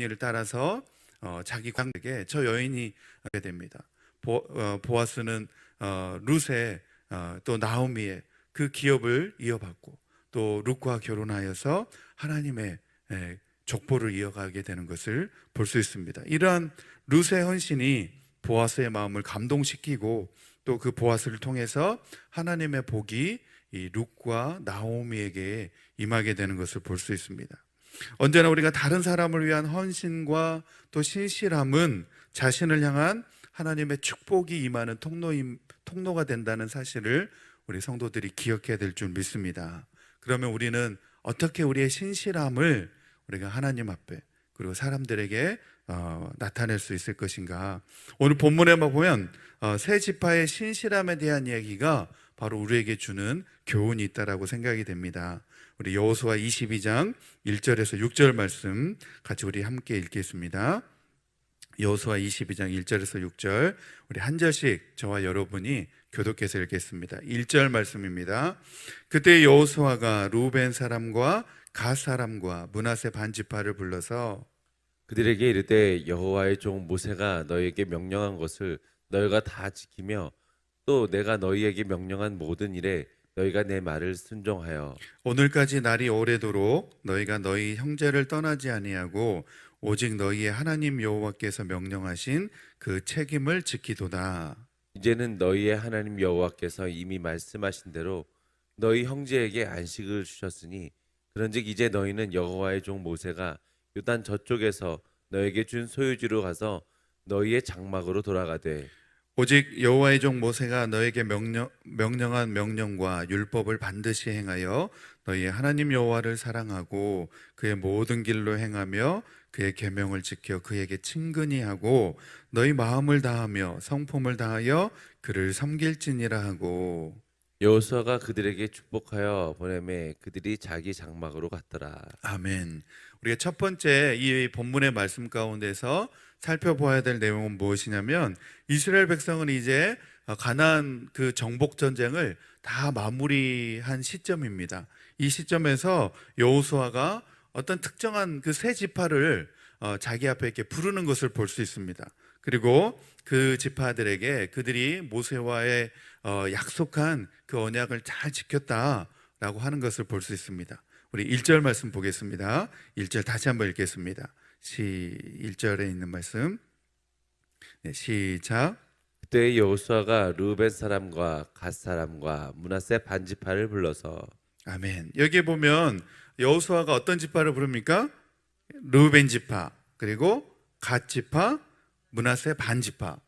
이를 따라서 어, 자기 관에게 저 여인이 하게 됩니다. 보, 어, 보아스는 어, 룻의 어, 또 나오미의 그 기업을 이어받고 또 룻과 결혼하여서 하나님의 예, 족보를 이어가게 되는 것을 볼 수 있습니다. 이러한 룻의 헌신이 보아스의 마음을 감동시키고 또 그 보아스를 통해서 하나님의 복이 이 룻과 나오미에게 임하게 되는 것을 볼 수 있습니다. 언제나 우리가 다른 사람을 위한 헌신과 또 신실함은 자신을 향한 하나님의 축복이 임하는 통로임, 통로가 된다는 사실을 우리 성도들이 기억해야 될 줄 믿습니다. 그러면 우리는 어떻게 우리의 신실함을 우리가 하나님 앞에 그리고 사람들에게 어, 나타낼 수 있을 것인가? 오늘 본문에만 보면 어, 새 지파의 신실함에 대한 이야기가 바로 우리에게 주는 교훈이 있다라고 생각이 됩니다. 우리 여호수아 22장 1절에서 6절 말씀 같이 우리 함께 읽겠습니다. 여호수아 22장 1절에서 6절 우리 한 절씩 저와 여러분이 교독해서 읽겠습니다. 1절 말씀입니다. 그때 여호수아가 루벤 사람과 갓 사람과 문하세 반 지파를 불러서 그들에게 이르되 여호와의 종 모세가 너희에게 명령한 것을 너희가 다 지키며 또 내가 너희에게 명령한 모든 일에 너희가 내 말을 순종하여 오늘까지 날이 오래도록 너희가 너희 형제를 떠나지 아니하고 오직 너희의 하나님 여호와께서 명령하신 그 책임을 지키도다. 이제는 너희의 하나님 여호와께서 이미 말씀하신 대로 너희 형제에게 안식을 주셨으니 그런즉 이제 너희는 여호와의 종 모세가 요단 저쪽에서 너에게 준 소유지로 가서 너희의 장막으로 돌아가되 오직 여호와의 종 모세가 너에게 명령, 명령한 명령과 율법을 반드시 행하여 너희의 하나님 여호와를 사랑하고 그의 모든 길로 행하며 그의 계명을 지켜 그에게 친근히 하고 너희 마음을 다하며 성품을 다하여 그를 섬길지니라 하고 여호수아가 그들에게 축복하여 보내매 그들이 자기 장막으로 갔더라. 아멘. 우리가 첫 번째 이 본문의 말씀 가운데서 살펴보아야 될 내용은 무엇이냐면 이스라엘 백성은 이제 가나안 그 정복 전쟁을 다 마무리한 시점입니다. 이 시점에서 여호수아가 어떤 특정한 그 세 지파를 어, 자기 앞에 이렇게 부르는 것을 볼 수 있습니다. 그리고 그 지파들에게 그들이 모세와의 어, 약속한 그 언약을 잘 지켰다라고 하는 것을 볼 수 있습니다. 우리 1절 말씀 보겠습니다. 1절 다시 한번 읽겠습니다. 시 1절에 있는 말씀. 네, 시작. 그때 여호수아가 루벤 사람과 갓 사람과 문하세 반 지파를 불러서 아멘. 여기에 보면 여호수아가 어떤 지파를 부릅니까? 르벤 지파 그리고 갓 지파, 문하세 반 지파.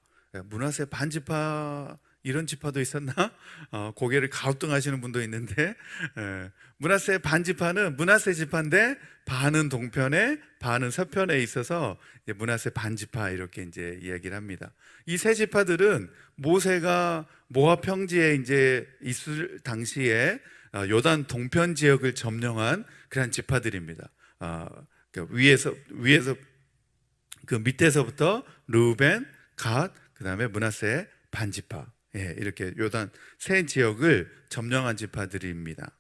문하세 반 지파 이런 지파도 있었나? 어, 고개를 가우뚱하시는 분도 있는데 에, 문하세 반 지파는 문하세 지파인데 반은 동편에 반은 서편에 있어서 문하세 반 지파 이렇게 이제 이야기를 합니다. 이 세 지파들은 모세가 모압 평지에 이제 있을 당시에 어, 요단 동편 지역을 점령한 그런 지파들입니다. 어, 그 위에서 위에서 그 밑에서부터 루벤, 갓, 그다음에 문하세 반지파. 예, 이렇게 요단 세 지역을 점령한 지파들입니다.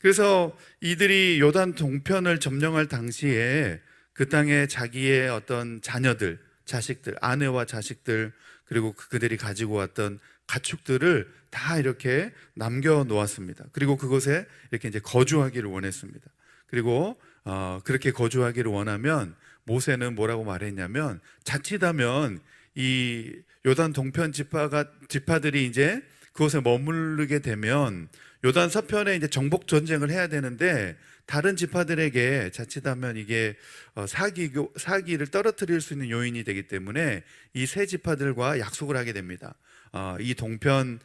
그래서 이들이 요단 동편을 점령할 당시에 그 땅에 자기의 어떤 자녀들, 자식들, 아내와 자식들 그리고 그- 그들이 가지고 왔던 가축들을 다 이렇게 남겨 놓았습니다. 그리고 그곳에 이렇게 이제 거주하기를 원했습니다. 그리고 어, 그렇게 거주하기를 원하면 모세는 뭐라고 말했냐면 자칫하면 이 요단 동편 지파가 지파들이 이제 그곳에 머무르게 되면 요단 서편에 이제 정복 전쟁을 해야 되는데 다른 지파들에게 자칫하면 이게 어, 사기 사기를 떨어뜨릴 수 있는 요인이 되기 때문에 이 세 지파들과 약속을 하게 됩니다. 어, 이 동편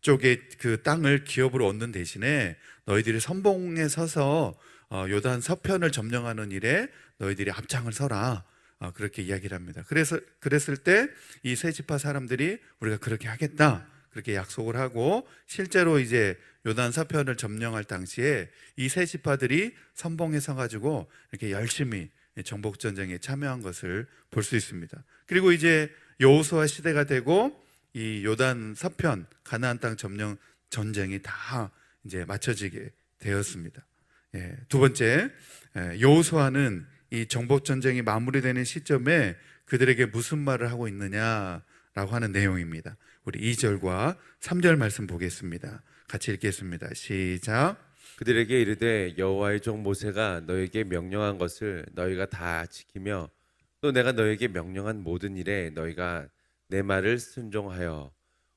쪽의 그 땅을 기업으로 얻는 대신에 너희들이 선봉에 서서 어, 요단 서편을 점령하는 일에 너희들이 앞장을 서라. 어, 그렇게 이야기를 합니다. 그래서 그랬을 때 이 세 지파 사람들이 우리가 그렇게 하겠다. 그렇게 약속을 하고 실제로 이제 요단 서편을 점령할 당시에 이 세 지파들이 선봉에 서 가지고 이렇게 열심히 정복 전쟁에 참여한 것을 볼 수 있습니다. 그리고 이제 여호수아 시대가 되고 이 요단 서편 가나안 땅 점령 전쟁이 다 이제 맞춰지게 되었습니다. 예, 두 번째 예, 여호수아는 이 정복 전쟁이 마무리되는 시점에 그들에게 무슨 말을 하고 있느냐라고 하는 내용입니다. 우리 2절과 3절 말씀 보겠습니다. 같이 읽겠습니다. 시작. 그들에게 이르되 여호와의 종 모세가 너에게 명령한 것을 너희가 다 지키며 또 내가 너에게 명령한 모든 일에 너희가 내 말을 순종하여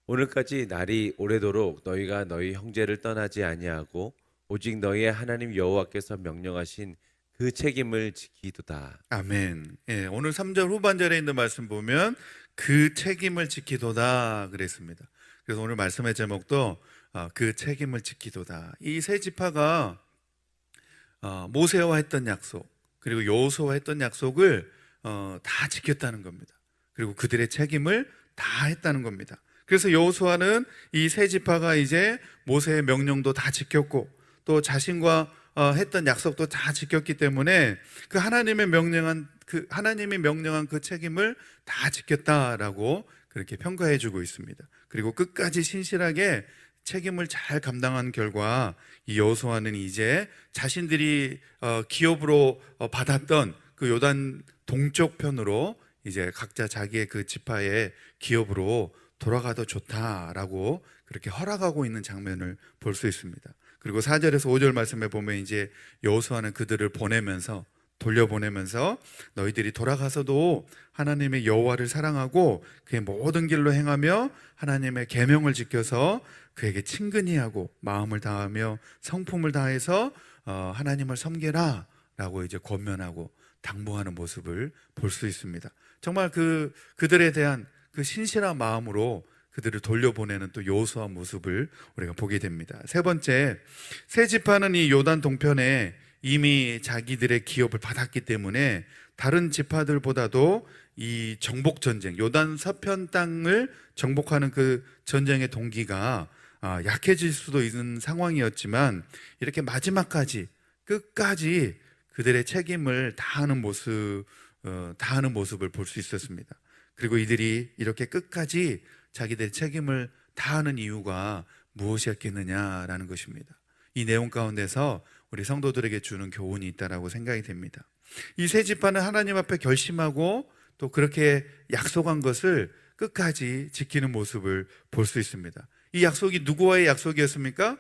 오늘까지 날이 오래도록 너희가 너희 형제를 떠나지 아니하고 오직 너희의 하나님 여호와께서 명령하신 그 책임을 지키도다. 아멘. 예, 오늘 3절 후반절에 있는 말씀 보면 그 책임을 지키도다 그랬습니다. 그래서 오늘 말씀의 제목도 어, 그 책임을 지키도다. 이 세 지파가 어, 모세와 했던 약속 그리고 여호수와 했던 약속을 어, 다 지켰다는 겁니다. 그리고 그들의 책임을 다 했다는 겁니다. 그래서 여호수아는 이 세 지파가 이제 모세의 명령도 다 지켰고 또 자신과 어, 했던 약속도 다 지켰기 때문에 그 하나님의 명령한 그 하나님이 명령한 그 책임을 다 지켰다라고 그렇게 평가해 주고 있습니다. 그리고 끝까지 신실하게 책임을 잘 감당한 결과 이 여호수아는 이제 자신들이 어, 기업으로 어, 받았던 그 요단 동쪽 편으로 이제 각자 자기의 그 지파의 기업으로 돌아가도 좋다라고 그렇게 허락하고 있는 장면을 볼 수 있습니다. 그리고 4절에서 5절 말씀에 보면 이제 여호수아는 그들을 보내면서 돌려보내면서 너희들이 돌아가서도 하나님의 여호와를 사랑하고 그의 모든 길로 행하며 하나님의 계명을 지켜서 그에게 친근히 하고 마음을 다하며 성품을 다해서 어, 하나님을 섬겨라라고 이제 권면하고 당부하는 모습을 볼 수 있습니다. 정말 그 그들에 대한 그 신실한 마음으로 그들을 돌려보내는 또 여호수아 모습을 우리가 보게 됩니다. 세 번째, 세 지파는 이 요단 동편에 이미 자기들의 기업을 받았기 때문에 다른 지파들보다도 이 정복 전쟁, 요단 서편 땅을 정복하는 그 전쟁의 동기가 아, 약해질 수도 있는 상황이었지만 이렇게 마지막까지 끝까지 그들의 책임을 다하는 모습, 어, 다하는 모습을 볼 수 있었습니다. 그리고 이들이 이렇게 끝까지 자기들의 책임을 다하는 이유가 무엇이었겠느냐라는 것입니다. 이 내용 가운데서 우리 성도들에게 주는 교훈이 있다라고 생각이 됩니다. 이 세 지파는 하나님 앞에 결심하고 또 그렇게 약속한 것을 끝까지 지키는 모습을 볼 수 있습니다. 이 약속이 누구와의 약속이었습니까?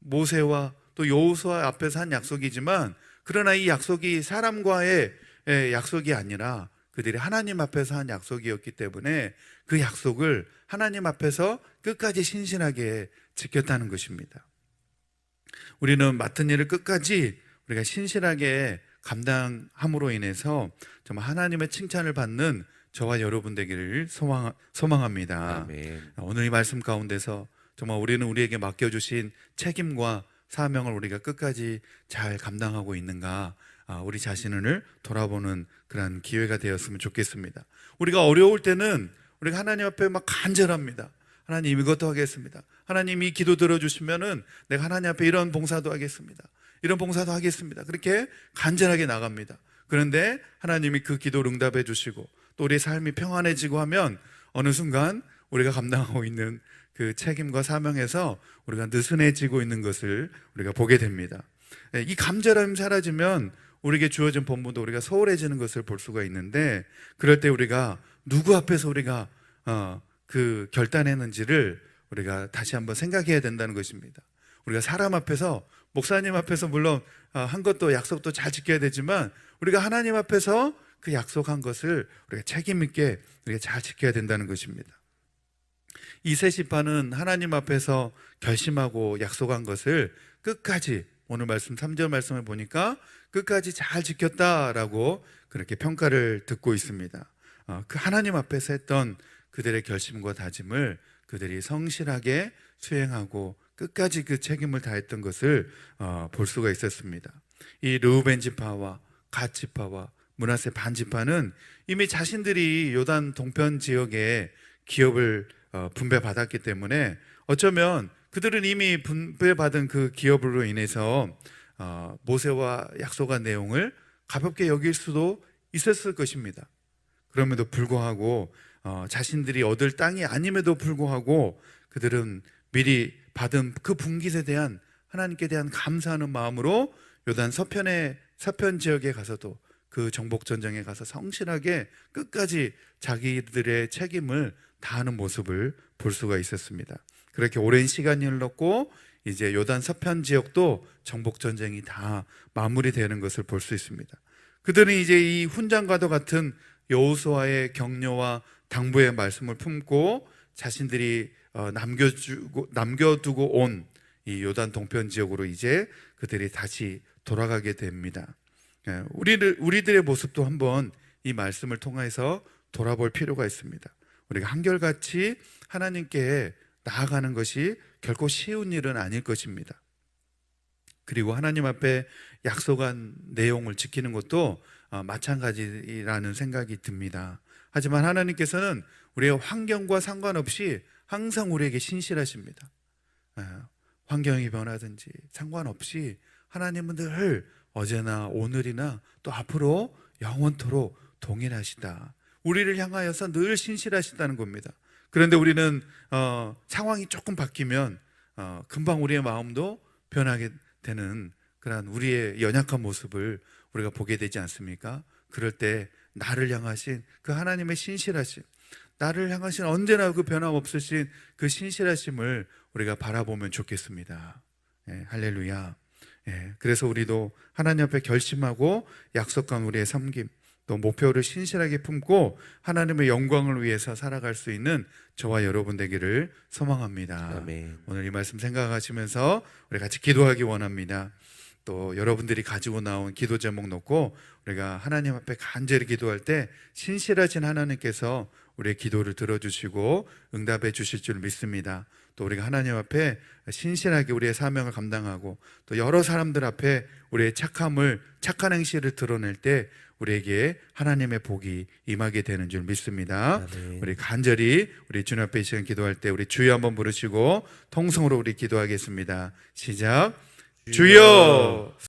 모세와 또 여호수아 앞에서 한 약속이지만 그러나 이 약속이 사람과의 에, 약속이 아니라 그들이 하나님 앞에서 한 약속이었기 때문에 그 약속을 하나님 앞에서 끝까지 신신하게 지켰다는 것입니다. 우리는 맡은 일을 끝까지 우리가 신실하게 감당함으로 인해서 정말 하나님의 칭찬을 받는 저와 여러분 되기를 소망, 소망합니다. 아멘. 오늘 이 말씀 가운데서 정말 우리는 우리에게 맡겨주신 책임과 사명을 우리가 끝까지 잘 감당하고 있는가 아, 우리 자신을 돌아보는 그런 기회가 되었으면 좋겠습니다. 우리가 어려울 때는 우리가 하나님 앞에 막 간절합니다. 하나님 이것도 하겠습니다. 하나님 이 기도 들어주시면은 내가 하나님 앞에 이런 봉사도 하겠습니다. 이런 봉사도 하겠습니다. 그렇게 간절하게 나갑니다. 그런데 하나님이 그 기도를 응답해 주시고 또 우리의 삶이 평안해지고 하면 어느 순간 우리가 감당하고 있는 그 책임과 사명에서 우리가 느슨해지고 있는 것을 우리가 보게 됩니다. 예, 이 감절함이 사라지면 우리에게 주어진 본분도 우리가 소홀해지는 것을 볼 수가 있는데 그럴 때 우리가 누구 앞에서 우리가 어, 그 결단했는지를 우리가 다시 한번 생각해야 된다는 것입니다. 우리가 사람 앞에서 목사님 앞에서 물론 어, 한 것도 약속도 잘 지켜야 되지만 우리가 하나님 앞에서 그 약속한 것을 우리가 책임 있게 우리가 잘 지켜야 된다는 것입니다. 이 세시파는 하나님 앞에서 결심하고 약속한 것을 끝까지 오늘 말씀 3절 말씀을 보니까 끝까지 잘 지켰다라고 그렇게 평가를 듣고 있습니다. 어, 그 하나님 앞에서 했던 그들의 결심과 다짐을 그들이 성실하게 수행하고 끝까지 그 책임을 다했던 것을 어, 볼 수가 있었습니다. 이 르우벤 지파와 갓 지파와 문하세 반 지파는 이미 자신들이 요단 동편 지역에 기업을 어, 분배받았기 때문에 어쩌면 그들은 이미 분배받은 그 기업으로 인해서 어, 모세와 약속한 내용을 가볍게 여길 수도 있었을 것입니다. 그럼에도 불구하고 어, 자신들이 얻을 땅이 아님에도 불구하고 그들은 미리 받은 그 분깃에 대한 하나님께 대한 감사하는 마음으로 요단 서편의 서편 지역에 가서도 그 정복 전쟁에 가서 성실하게 끝까지 자기들의 책임을 다하는 모습을 볼 수가 있었습니다. 그렇게 오랜 시간이 흘렀고 이제 요단 서편 지역도 정복 전쟁이 다 마무리되는 것을 볼 수 있습니다. 그들은 이제 이 훈장과도 같은 여호수아의 격려와 당부의 말씀을 품고 자신들이 어, 남겨주고 남겨두고 온 이 요단 동편 지역으로 이제 그들이 다시 돌아가게 됩니다. 예, 우리들 우리들의 모습도 한번 이 말씀을 통해서 돌아볼 필요가 있습니다. 우리가 한결같이 하나님께 나아가는 것이 결코 쉬운 일은 아닐 것입니다. 그리고 하나님 앞에 약속한 내용을 지키는 것도 어, 마찬가지라는 생각이 듭니다. 하지만 하나님께서는 우리의 환경과 상관없이 항상 우리에게 신실하십니다. 예, 환경이 변하든지 상관없이 하나님은 늘 어제나 오늘이나 또 앞으로 영원토록 동일하시다. 우리를 향하여서 늘 신실하시다는 겁니다. 그런데 우리는 어, 상황이 조금 바뀌면 어, 금방 우리의 마음도 변하게 되는 그런 우리의 연약한 모습을 우리가 보게 되지 않습니까? 그럴 때 나를 향하신 그 하나님의 신실하심, 나를 향하신 언제나 그 변함없으신 그 신실하심을 우리가 바라보면 좋겠습니다. 예, 할렐루야. 예, 그래서 우리도 하나님 앞에 결심하고 약속한 우리의 섬김, 또 목표를 신실하게 품고 하나님의 영광을 위해서 살아갈 수 있는 저와 여러분 되기를 소망합니다. 아멘. 오늘 이 말씀 생각하시면서 우리 같이 기도하기 원합니다. 또 여러분들이 가지고 나온 기도 제목 놓고 우리가 하나님 앞에 간절히 기도할 때 신실하신 하나님께서 우리의 기도를 들어주시고 응답해 주실 줄 믿습니다. 또 우리가 하나님 앞에 신실하게 우리의 사명을 감당하고 또 여러 사람들 앞에 우리의 착함을 착한 행실을 드러낼 때 우리에게 하나님의 복이 임하게 되는 줄 믿습니다. 아멘. 우리 간절히 우리 주님 앞에 이 시간 기도할 때 우리 주여 한번 부르시고 통성으로 우리 기도하겠습니다. 시작. 주여